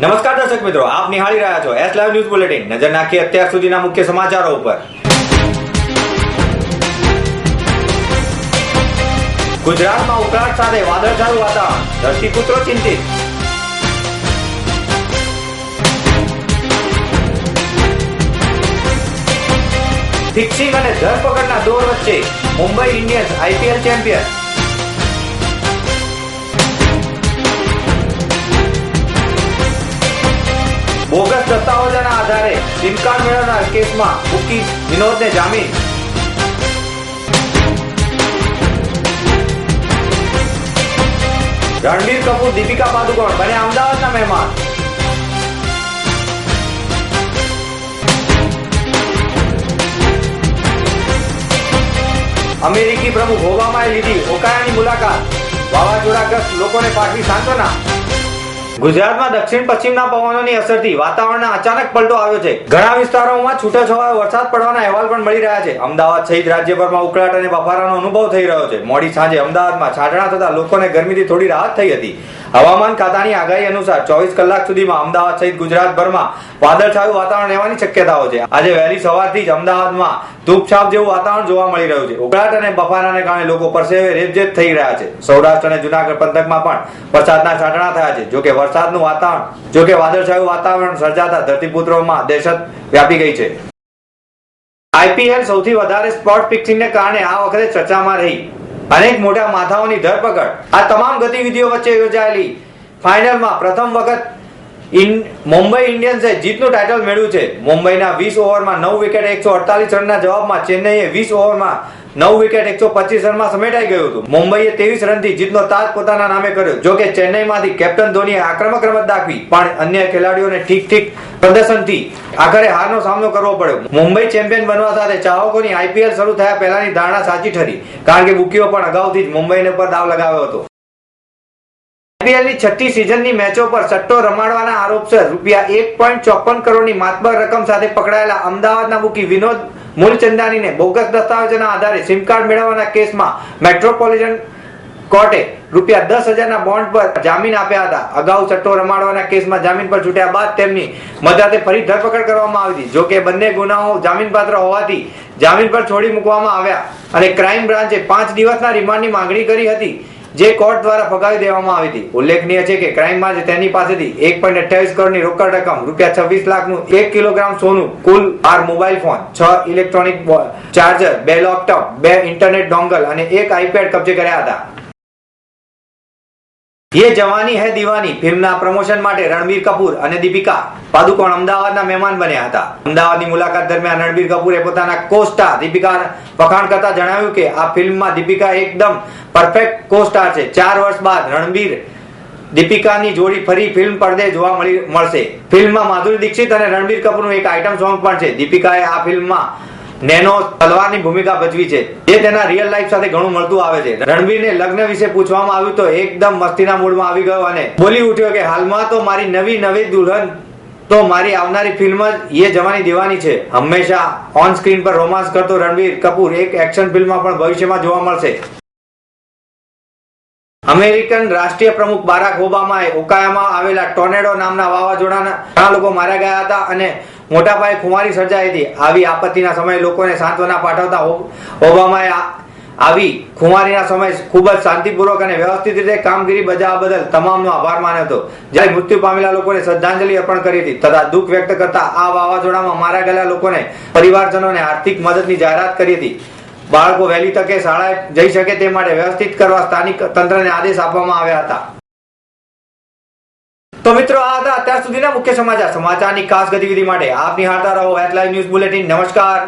દર્શક મિત્રો, આપ નિહાળી રહ્યા છો એસ લાઈવ ન્યૂઝ બુલેટિન નજર નાખીએ અત્યાર સુધીના મુખ્ય સમાચારો ઉપર. ગુજરાતમાં ઉકળાટ સાથે વાદળછાયું વાતાવરણ. ધરતીપુત્રો ચિંતિત. ફિક્સિંગ અને ધરપકડના દોર વચ્ચે Mumbai Indians IPL champion. Bogus દસ્તાવેજોના આધારે ઇન્કાર મેળવનાર કેસમાં બુકી વિનોદને જામીન. રણબીર કપૂર, દીપિકા પાદુકોણ બને અમદાવાદના મહેમાન. અમેરિકી પ્રમુખ ઓબામાએ લીધી ઓકાયાની મુલાકાત. વાવાઝોડાગ્રસ્ત લોકોને પાઠવી સાંત્વના. ગુજરાતમાં દક્ષિણ પશ્ચિમના પવનોની અસરથી વાતાવરણમાં અચાનક પલટો આવ્યો છે. ઘણા વિસ્તારોમાં છૂટાછવાયો વરસાદ પડવાના અહેવાલ પણ મળી રહ્યા છે. અમદાવાદ સહિત રાજ્યભરમાં ઉકળાટ અને બફારાનો અનુભવ થઈ રહ્યો છે. મોડી સાંજે અમદાવાદમાં છાટણા થતા લોકોને ગરમીથી થોડી રાહત થઈ હતી. હવામાન ખાતાની આગાહી અનુસાર ચોવીસ કલાક સુધીમાં અમદાવાદ સહિત ગુજરાતભરમાં વાદળછાયું વાતાવરણ રહેવાની શક્યતાઓ છે. આજે વહેલી સવારથી જ અમદાવાદમાં ધૂપછાપ જેવું વાતાવરણ જોવા મળી રહ્યું છે. ઉકળાટ અને બફારાને કારણે લોકો પરસેવે રેબઝેબ થઈ રહ્યા છે. સૌરાષ્ટ્ર અને જુનાગઢ પંથકમાં પણ વરસાદના છાંટણા થયા છે. જોકે વરસાદનું વાતાવરણ. જોકે વાદળછાયું વાતાવરણ સર્જાતા ધરતીપુત્રોમાં દહેશત વ્યાપી ગઈ છે. આઈપીએલ સૌથી વધારે સ્પોટ ફિક્સિંગને કારણે આ વખતે ચર્ચામાં રહી. અનેક મોટા માથાઓની ધરપકડ. આ તમામ ગતિવિધિઓ વચ્ચે યોજાયેલી ફાઇનલમાં પ્રથમ વખત મુંબઈ ઇન્ડિયન્સે જીતનું ટાઇટલ મેળવ્યું છે. મુંબઈના વીસ ઓવરમાં નવ વિકેટ એકસો અડતાલીસ રનના જવાબમાં ચેન્નઈએ વીસ ઓવરમાં નવ વિકેટ એકસો પચીસ રનમાં સમેટાઈ ગયું હતું. મુંબઈએ ત્રેવીસ રનથી જીતનો તાજ પોતાના નામે કર્યો, જો કે ચેન્નઈમાંથી કેપ્ટન ધોનીએ આક્રમક રમત દાખવી, પણ અન્ય ખેલાડીઓને ઠીક ઠીક પ્રદર્શનથી આખરે હારનો સામનો કરવો પડ્યો. મુંબઈ ચેમ્પિયન બનવા સાથે ચાહકોની આઈપીએલ શરૂ થયા પહેલાની ધારણા સાચી ઠરી, કારણ કે બુકીઓ પણ અગાઉથી જ મુંબઈને પર દાવ લગાવ્યો હતો. આઈપીએલની છઠ્ઠી સિઝનની મેચો પર સટ્ટો રમાડવાના આરોપસર રૂપિયા એક પોઈન્ટ ચોપન કરોડની માતબર રકમ સાથે પકડાયેલા અમદાવાદના બુકી વિનોદ મૂલચંદાનીને બોગસ દસ્તાવેજોના આધારે સિમ કાર્ડ મેળવવાના કેસમાં મેટ્રોપોલિટન કોર્ટે રૂપિયા દસ હજારના બોન્ડ પર જામીન આપ્યા હતા. અગાઉ સટ્ટો રમાડવાના કેસમાં જામીન પર છૂટ્યા બાદ તેમની મદદે ફરી ધરપકડ કરવામાં આવી હતી. જોકે બંને ગુનાઓ જામીનપાત્ર હોવાથી જામીન પર છોડી મૂકવામાં આવ્યા અને ક્રાઇમ બ્રાન્ચે પાંચ દિવસના રિમાન્ડની માંગણી કરી હતી. જે કોર્ટ દ્વારા ફગાવી દેવામાં આવી હતી. ઉલ્લેખનીય છે કે ક્રાઇમમાં તેની પાસેથી એક પોઈન્ટ અઠ્યાવીસ કરોડની રોકડ રકમ, રૂપિયા છવ્વીસ લાખનું એક કિલોગ્રામ સોનું, કુલ આર મોબાઈલ ફોન, છ ઇલેક્ટ્રોનિક ચાર્જર, બે લેપટોપ, બે ઇન્ટરનેટ ડોંગલ અને એક આઈપેડ કબજે કર્યા હતા. યે જવાની હૈ દીવાની ફિલ્મના પ્રમોશન માટે રણબીર કપૂર અને દીપિકા પાદુકોણ અમદાવાદના મહેમાન બન્યા હતા. અમદાવાદની મુલાકાત દરમિયાન રણબીર કપૂરે પોતાના કોસ્ટા દીપિકા વખાણ કરતા જણાવ્યું કે આ ફિલ્મમાં દીપિકા એકદમ પરફેક્ટ કોસ્ટાર છે. ચાર વર્ષ બાદ રણબીર દીપિકાની જોડી ફરી ફિલ્મ પડદે જોવા મળી, મળશે. ફિલ્મમાં માધુરી દીક્ષિત અને રણબીર કપૂરનું એક આઇટમ સોંગ પણ છે. દીપિકાએ આ ફિલ્મમાં નેનો તલવારની ભૂમિકા ભજવી છે. જે તેના રિયલ લાઈફ સાથે ઘણું મળતું આવે છે. રણબીરને લગ્ન વિશે પૂછવામાં આવ્યું તો એકદમ મસ્તીના મૂડમાં આવી ગયો અને બોલી ઉઠ્યો કે, હાલમાં તો મારી નવી નવી દુલ્હન તો મારી આવનારી ફિલ્મ જ યે જવાની દેવાની છે. હંમેશા ઓન સ્ક્રીન પર રોમાન્સ કરતો રણબીર કપૂર એક એક્શન ફિલ્મમાં પણ ભવિષ્યમાં જોવા મળશે. અમેરિકન રાષ્ટ્રીય પ્રમુખ બારાક ઓબામાએ ઓકાયામાં આવેલા ટોર્નેડો નામના વાવાઝોડાના ઘણા લોકો માર્યા ગયા હતા અને મોટા પાયે ખુમારી સર્જાઈ હતી. આવી આપત્તિના સમયે લોકોને સાંત્વના પાઠવતા ઓબામાએ આવી ખુમારીના સમયે ખૂબ જ શાંતિપૂર્વક અને વ્યવસ્થિત રીતે કામગીરી બજાવવા બદલ તમામનો આભાર માન્યો હતો. જ્યારે મૃત્યુ પામેલા લોકોને શ્રદ્ધાંજલિ અર્પણ કરી હતી તથા દુઃખ વ્યક્ત કરતા આ વાવાઝોડામાં મારા ગયેલા લોકોને પરિવારજનોને આર્થિક મદદની જાહેરાત કરી હતી. બાળકો વહેલી તકે શાળાએ જઈ શકે તે માટે વ્યવસ્થિત કરવા સ્થાનિક તંત્રને આદેશ આપવામાં આવ્યા હતા. તો મિત્રો, આ હતા અત્યાર સુધીના મુખ્ય સમાચાર. સમાચારની ખાસ ગતિવિધિ માટે આપ નિહાળતા રહો હેડલાઇન ન્યૂઝ બુલેટિન. નમસ્કાર.